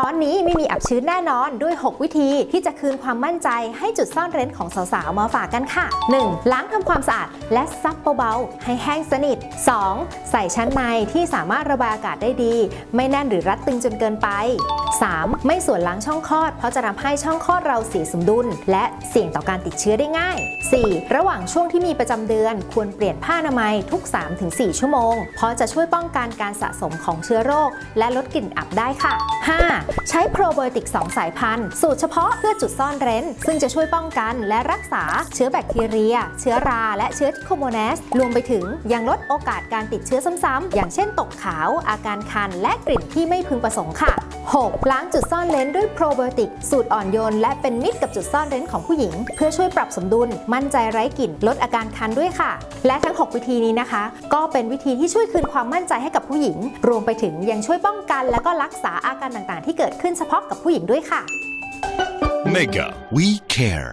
ร้อนนี้ไม่มีอับชื้นแน่นอนด้วย 6 วิธีที่จะคืนความมั่นใจให้จุดซ่อนเร้นของสาวๆ มาฝากกันค่ะ 1. ล้างทำความสะอาดและซับเบาๆ ให้แห้งสนิท 2. ใส่ชั้นในที่สามารถระบายอากาศได้ดี ไม่แน่นหรือรัดตึงจนเกินไป 3. ไม่ส่วนล้างช่องคลอด เพราะจะทำให้ช่องคลอดเราเสียสมดุล และเสี่ยงต่อการติดเชื้อได้ง่าย 4. ระหว่างช่วงที่มีประจำเดือน ควรเปลี่ยนผ้าอนามัยทุก 3-4 ชั่วโมง เพราะจะช่วยป้องกันการสะสมของเชื้อโรค และลดกลิ่นอับได้ค่ะ 5. ใช้โปรไบโอติก 2 สายพันธุ์ สูตรเฉพาะเพื่อจุดซ่อนเร้น ซึ่งจะช่วยป้องกันและรักษาเชื้อแบคทีเรีย เชื้อรา และเชื้อทิโคโมแนส รวมไปถึงยังลดโอกาสการติดเชื้อซ้ำๆ อย่างเช่นตกขาว อาการคัน และกลิ่นที่ไม่พึงประสงค์ค่ะ 6. ล้างจุดซ่อนเร้นด้วยโปรไบโอติก สูตรอ่อนโยน และเป็นมิตรกับจุดซ่อนเร้นของผู้หญิง เพื่อช่วยปรับสมดุล มั่นใจไร้กลิ่น ลดอาการคันด้วยค่ะ และทั้ง 6 วิธีนี้นะคะ ก็เป็นวิธีที่ช่วยคืนความมั่นใจให้กับผู้หญิง รวมไปถึงยังช่วยป้องกัน และก็รักษาอาการต่างๆ ที่เกิดขึ้นเฉพาะกับผู้หญิงด้วยค่ะ Mega, we care.